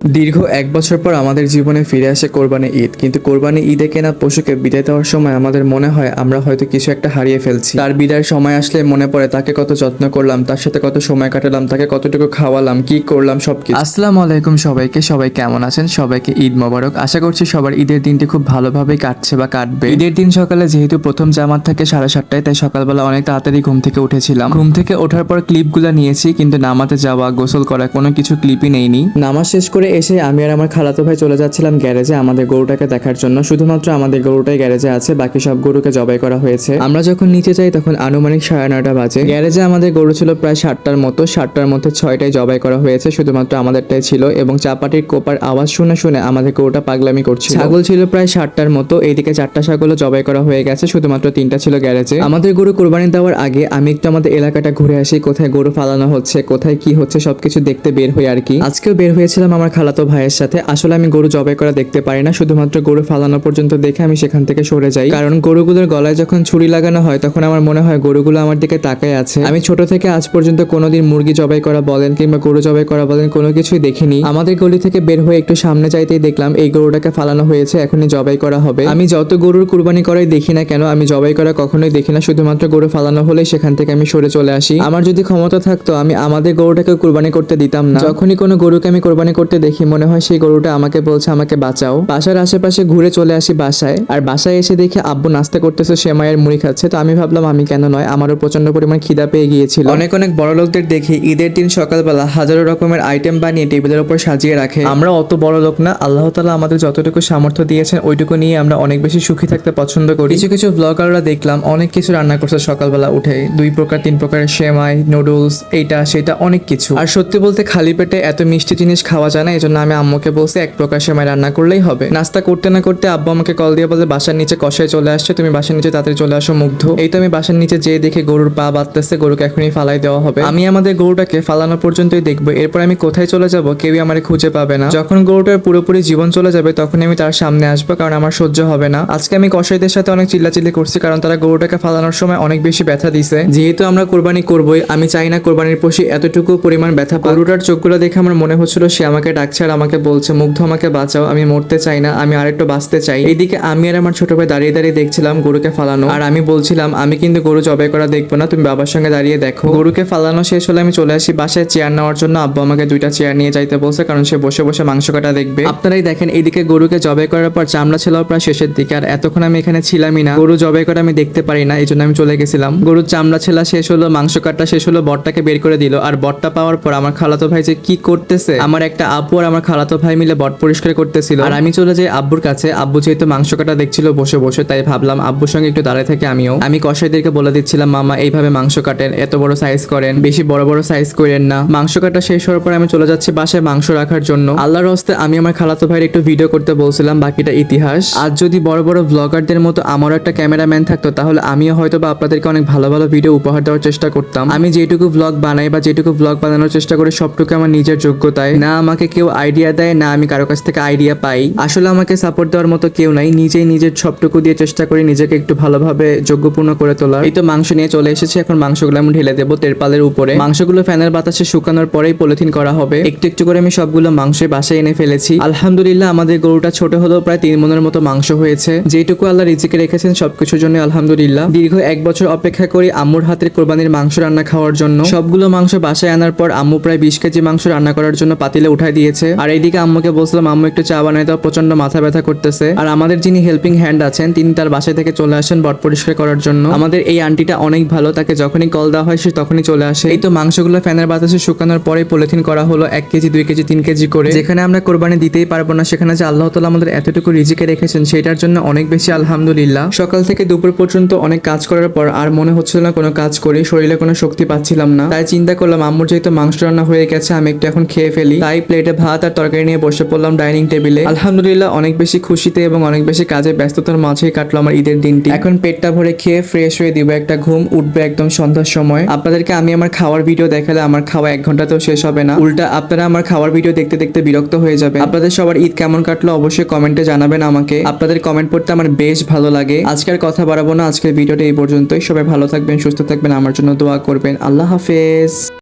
দীর্ঘ এক বছর পর আমাদের জীবনে ফিরে আসে কোরবানি ঈদ। কিন্তু কোরবানি ঈদে কেনা পশুকে বিদায় দেওয়ার সময় আমাদের মনে হয় আমরা হয়তো কিছু একটা হারিয়ে ফেলছি। তার বিদায়ের সময় আসলে মনে পড়ে, তাকে কত যত্ন করলাম, তার সাথে কত সময় কাটালাম, তাকে কতটুকু খাওয়ালাম, কি করলাম, সবকিছু। আসসালামু আলাইকুম সবাইকে, সবাই কেমন আছেন? সবাইকে ঈদ মোবারক। আশা করছি সবার ঈদের দিনটি খুব ভালোভাবেই কাটছে বা কাটবে। ঈদের দিন সকালে যেহেতু প্রথম জামাত থাকে সাড়ে সাতটায়, তাই সকালবেলা অনেক তাড়াতাড়ি ঘুম থেকে উঠেছিলাম। ঘুম থেকে ওঠার পর ক্লিপগুলো নিয়েছি, কিন্তু নামাতে যাওয়া, গোসল করা কোনো কিছু ক্লিপই নেইনি। নামাজ শেষ করে এসে আমি আর আমার খালাতো ভাই চলে যাচ্ছিলাম গ্যারেজে আমাদের গরুটাকে দেখার জন্য। শুধুমাত্র আমাদের গরুটাই গ্যারেজে আছে, বাকি সব গরুকে জবাই করা হয়েছে। আমরা যখন নিচে যাই তখন আনুমানিক সাড়ে নয়টা বাজে। গ্যারেজে আমাদের গরু ছিল প্রায় ষাটটার মতো ষাটটার মধ্যে ছয়টাই জবাই করা হয়েছে, শুধুমাত্র আমাদেরটাই ছিল এবং চাপাটির কোপার আওয়াজ শুনে শুনে আমাদের গরুটা পাগলামি করছিল। ছাগল ছিল প্রায় ষাটটার মতো এইদিকে চারটা ছাগলও জবাই করা হয়ে গেছে, শুধুমাত্র তিনটা ছিল গ্যারেজে। আমাদের গরু কোরবানি দেওয়ার আগে আমি একটু আমাদের এলাকাটা ঘুরে আসি, কোথায় গরু ফালানো হচ্ছে, কোথায় কি হচ্ছে সবকিছু দেখতে বের হই আর কি। আজকেও বের হয়েছিলাম আমার খালাতো ভাইয়ের সাথে। আসলে আমি গরু জবাই করা দেখতে পারি না, শুধুমাত্র গরু ফালানো পর্যন্ত দেখে আমি সেখান থেকে সরে যাই। কারণ গরুগুলোর গলায় যখন ছুরি লাগানো হয়, তখন আমার মনে হয় গরুগুলো আমার দিকে তাকায় আছে। আমি ছোট থেকে আজ পর্যন্ত কোনোদিন মুরগি জবাই করা বলেন কিংবা গরু জবাই করা বলেন কোনো কিছুই দেখিনি। আমাদের গলি থেকে বের হয়ে একটু সামনে যাইতেই দেখলাম এই গরুটাকে ফালানো হয়েছে, এখনই জবাই করা হবে। আমি যত গরুর কুরবানি করাই দেখি না কেন, আমি জবাই করা কখনোই দেখি না, শুধুমাত্র গরু ফালানো হলেই সেখান থেকে আমি সরে চলে আসি। আমার যদি ক্ষমতা থাকতো, আমি আমাদের গরুটাকে কুরবানি করতে দিতাম না। যখনই কোনো গরুকে আমি কোরবানি করতে দেখি মনে হয় সেই গরুটা আমাকে বলছে, আমাকে বাঁচাও। বাসার আশেপাশে ঘুরে চলে আসি বাসায়, আর বাসায় এসে দেখি আব্বু নাস্তা করতেছে সেমাইয়ের মুড়ি খাচ্ছে। তো আমি ভাবলাম, আমি কেন নয়? আমারও প্রচণ্ড পরিমাণ খিদা পেয়ে গিয়েছিল। অনেক অনেক বড় লোকদের দেখি ঈদের দিন সকালবেলা হাজারো রকমের আইটেম বানিয়ে টেবিলের উপর সাজিয়ে রাখে। আমরা অত বড় লোক না, আল্লাহ তালা আমাদের যতটুকু সামর্থ্য দিয়েছেন, ওইটুকু নিয়ে আমরা অনেক বেশি সুখী থাকতে পছন্দ করি। কিছু কিছু ব্লগাররা দেখলাম, অনেক কিছু রান্না করছে সকালবেলা উঠে। দুই প্রকার, তিন প্রকারের সেমাই নুডলস এইটা, সেটা, অনেক কিছু। আর সত্যি বলতে, খালি পেটে এত মিষ্টি জিনিস খাওয়া যায় না জন্য আমি আম্মুকে বলছি, এক প্রকার সেমাই রান্না করলেই হবে। নাস্তা করতে না করতে আব্বু আমাকে কল দিয়ে বলে, বাসার নিচে কষায় চলে আসছে, তুমি বাসার নিচে তাড়াতাড়ি চলে আসো মুগ্ধ। এই তো আমি বাসার নিচে যেয়ে দেখে গরুর পা বাঁধতেছে, গরুকে এখনই ফালাই দেওয়া হবে। আমি আমাদের গরুটাকে ফালানো পর্যন্তই দেখব, এরপর আমি কোথায় চলে যাব কেউই আমার খুঁজে পাবে না। যখন গরুটার পুরোপুরি জীবন চলে যাবে তখন আমি তার সামনে আসব, কারণ আমার সহ্য হবে না। আজকে আমি কসাইদের সাথে অনেক চিল্লাচিল্লি করছি, কারণ তারা গরুটাকে ফালানোর সময় অনেক বেশি ব্যথা দিছে। যেহেতু আমরা কোরবানি করবই, আমি চাই না কোরবানির পশি এতটুকু পরিমাণ ব্যথা। গরুটার চোখগুলো দেখে আমার মনে হচ্ছিল সে আমাকে আর আমাকে বলছে, মুগ্ধ আমাকে বাঁচাও, আমি মরতে চাই না, আমি আরেকটু বাঁচতে চাই। এইদিকে আমি আর আমার ছোট ভাই দাঁড়িয়ে দাঁড়িয়ে দেখছিলাম গরুকে ফালানো। আর আমি বলছিলাম, আমি কিন্তু গরু জবাই করা দেখব না, তুমি বাবার সঙ্গে দাঁড়িয়ে দেখো। গরুকে ফালানো শেষ হলে আমি চলে আসি বাসায় চেয়ার নেওয়ার জন্য। আব্বু আমাকে দুইটা চেয়ার নিয়ে যাইতে বলছে, কারণ সে বসে বসে মাংস কাটা দেখবে। আপনারাই দেখেন এইদিকে গরুকে জবাই করার পর চামড়া ছিল প্রায় শেষের দিকে, আর এতক্ষণ আমি এখানে ছিলামই না। গরু জবাই করা আমি দেখতে পারি না এই জন্য আমি চলে গেছিলাম। গরুর চামড়া ছেলা শেষ হলো, মাংস কাটা শেষ হলো বটটাকে বের করে দিল, আর বটটা পাওয়ার পর আমার খালাতো ভাই যে কি করতেছে, আমার একটা আব্বু আর আমার খালাতো ভাই মিলে বট পরিষ্কার করতেছিল। আর আমি চলে যাই আব্বুর কাছে। আব্বু যেহেতু মাংস কাটা দেখছিল, বসে বসে, তাই ভাবলাম আব্বুর সঙ্গে একটু দাঁড়ায় থেকে আমিও। আমি কষাইদেরকে বলে দিচ্ছিলাম, মামা, এইভাবে মাংস কাটেন, এত বড় সাইজ করেন, বেশি বড় বড় সাইজ করেন না। মাংস কাটা শেষ হওয়ার পর আমি চলে যাচ্ছি বাসায় মাংস রাখার জন্য। আল্লাহর হস্তে আমি আমার খালাতো ভাইয়ের একটু ভিডিও করতে বলছিলাম, বাকিটা ইতিহাস। আজ যদি বড় বড় ব্লগারদের মতো আমারও একটা ক্যামেরাম্যান থাকতো, তাহলে আমিও হয়তো বা আপনাদেরকে অনেক ভালো ভালো ভিডিও উপহার দেওয়ার চেষ্টা করতাম। আমি যেটুকু ব্লগ বানাই বা যেটুকু ব্লগ বানানোর চেষ্টা করি, সবটুকু আমার নিজের যোগ্যতায়। না, আমাকে কেউ আইডিয়া দেয়, না, আমি কারও কাছ থেকে আইডিয়া পাই। আসলে আমাকে সাপোর্ট দেওয়ার মতো কেউ নাই। নিজেই নিজের সবটুকু দিয়ে চেষ্টা করি নিজেকে একটু ভালোভাবে যোগ্যপূর্ণ করে তোলা এই তো মাংস নিয়ে চলে এসেছে। এখন মাংসগুলো আমি ঢেলে দেবো তেরপালের উপরে। মাংসগুলো ফ্যানের বাতাসে শুকানোর পরেই পলিথিন করা হবে। একটু একটু করে আমি সবগুলো মাংস বাসায় এনে ফেলেছি। আলহামদুলিল্লাহ, আমাদের গরুটা ছোট হলেও প্রায় তিন মনের মতো মাংস হয়েছে। যেটুকু আল্লাহ রিজিকে রেখেছেন সবকিছুর জন্য আলহামদুলিল্লাহ। দীর্ঘ এক বছর অপেক্ষা করি আম্মুর হাতের কোরবানির মাংস রান্না খাওয়ার জন্য। সবগুলো মাংস বাসায় আনার পর আম্মু প্রায় বিশ কেজি মাংস রান্না করার জন্য পাতিলে উঠাই দিয়েছে। আর এইদিকে আম্মুকে বলছিলাম, আম্মু একটু চা বানাই দাও প্রচণ্ড মাথা ব্যথা করতেছে। আর আমাদের যিনি হেল্পিং হ্যান্ড আছেন, তিনি তার বাসায় থেকে চলে আসেন বট পরিষ্কার করার জন্য। আমাদের এই আন্টিটা অনেক ভালো, তাকে যখনই কল দেওয়া হয়, সে তখনই চলে আসে। এই তো মাংসগুলো ফ্যানের বাতাসে শুকানোর পরে পলিথিন করা হলো, এক কেজি, দুই কেজি, তিন কেজি করে। যেখানে আমরা কোরবানি দিতেই পারব না, সেখানে যে আল্লাহ তালা আমাদের এতটুকু রিজিকে রেখেছেন সেটার জন্য অনেক বেশি আলহামদুলিল্লাহ। সকাল থেকে দুপুর পর্যন্ত অনেক কাজ করার পর আর মনে হচ্ছিল না কোনো কাজ করি, শরীরে কোনো শক্তি পাচ্ছিলাম না। তাই চিন্তা করলাম, আম্মুর যেহেতু মাংস রান্না হয়ে গেছে, আমি একটু এখন খেয়ে ফেলি। তাই প্লেটে ভাত আর তরকারি নিয়ে বসে পড়লাম ডাইনিং টেবিলে। আলহামদুলিল্লাহ, অনেক বেশি খুশিতে এবং অনেক বেশি কাজে ব্যস্ততার মাঝেই কাটলো আমার ঈদের দিনটি। এখন পেটটা ভরে খেয়ে ফ্রেশ হয়ে দিব একটা ঘুম, উঠবে একদম সন্ধ্যার সময়। আপনাদেরকে আমি আমার খাওয়ার ভিডিও দেখালে আমার খাওয়া এক ঘন্টাতেও শেষ হবে না। উল্টা, আপনারা আমার খাওয়ার ভিডিও দেখতে দেখতে বিরক্ত হয়ে যাবে আপনাদের সবার ঈদ কেমন কাটলো অবশ্যই কমেন্টে জানাবেন আমাকে। আপনাদের কমেন্ট পড়তে আমার বেশ ভালো লাগে। আজকের কথা বাড়াবো না, আজকের ভিডিওটা এই পর্যন্তই। সবাই ভালো থাকবেন, সুস্থ থাকবেন, আমার জন্য দোয়া করবেন। আল্লাহ হাফেজ।